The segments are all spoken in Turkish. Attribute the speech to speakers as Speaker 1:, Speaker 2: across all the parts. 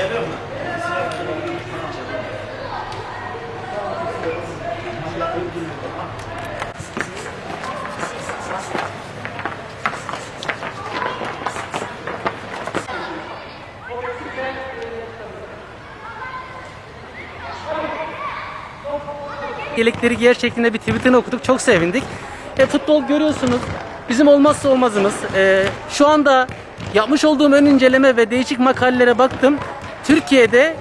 Speaker 1: Geliyor mu? Yelekleri giyer şeklinde bir tweetini okuduk. Çok sevindik. E, futbol görüyorsunuz. Bizim olmazsa olmazımız. E, şu anda yapmış olduğum ön inceleme ve değişik makalelere baktım. Türkiye'de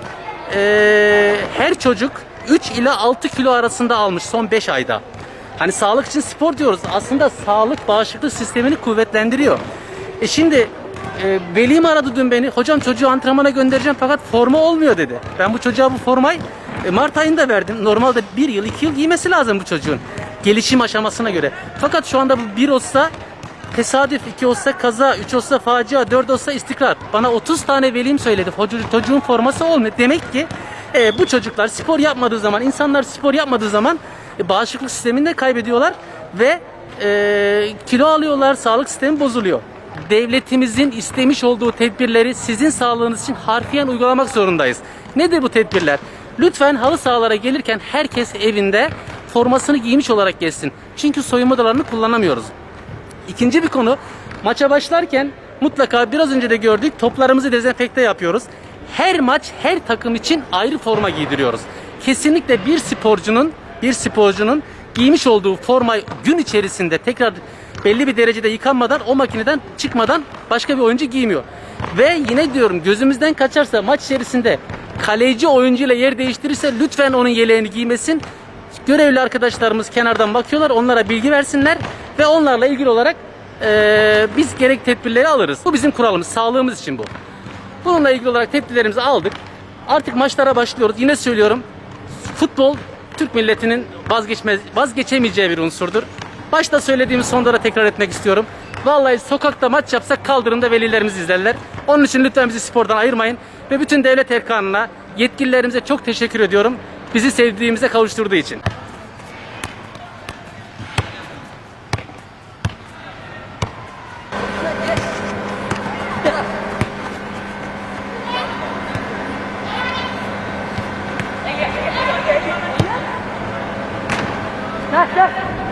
Speaker 1: e, her çocuk 3 ile 6 kilo arasında almış son 5 ayda. Hani sağlık için spor diyoruz. Aslında sağlık bağışıklık sistemini kuvvetlendiriyor. E şimdi e, velim aradı dün beni. Hocam çocuğu antrenmana göndereceğim fakat forma olmuyor dedi. Ben bu çocuğa bu formayı e, Mart ayında verdim. Normalde bir yıl iki yıl giymesi lazım bu çocuğun. Gelişim aşamasına göre. Fakat şu anda bu bir olsa tesadüf, iki olsa kaza, üç olsa facia, dört olsa istikrar. Bana 30 tane velim söyledi. Çocuğun, forması olmuyor. Demek ki e, bu çocuklar spor yapmadığı zaman, insanlar spor yapmadığı zaman e, bağışıklık sistemini de kaybediyorlar ve e, kilo alıyorlar, sağlık sistemi bozuluyor. Devletimizin istemiş olduğu tedbirleri sizin sağlığınız için harfiyen uygulamak zorundayız. Nedir bu tedbirler? Lütfen halı sahalara gelirken herkes evinde formasını giymiş olarak gelsin. Çünkü soyunma odalarını kullanamıyoruz. İkinci bir konu maça başlarken mutlaka biraz önce de gördük toplarımızı dezenfekte yapıyoruz. Her maç her takım için ayrı forma giydiriyoruz. Kesinlikle bir sporcunun bir sporcunun giymiş olduğu formayı gün içerisinde tekrar belli bir derecede yıkanmadan o makineden çıkmadan başka bir oyuncu giymiyor. Ve yine diyorum gözümüzden kaçarsa maç içerisinde kaleci oyuncuyla yer değiştirirse lütfen onun yeleğini giymesin. Görevli arkadaşlarımız kenardan bakıyorlar onlara bilgi versinler ve onlarla ilgili olarak eee, biz gerek tedbirleri alırız. Bu bizim kuralımız sağlığımız için bu. Bununla ilgili olarak tedbirlerimizi aldık. Artık maçlara başlıyoruz. Yine söylüyorum futbol Türk milletinin vazgeçmez, vazgeçemeyeceği bir unsurdur. Başta söylediğimiz sonda da tekrar etmek istiyorum. Vallahi sokakta maç yapsak kaldırımda velilerimiz izlerler. Onun için lütfen bizi spordan ayırmayın. Ve bütün devlet erkanına, yetkililerimize çok teşekkür ediyorum. Bizi sevdiğimize kavuşturduğu için. تحت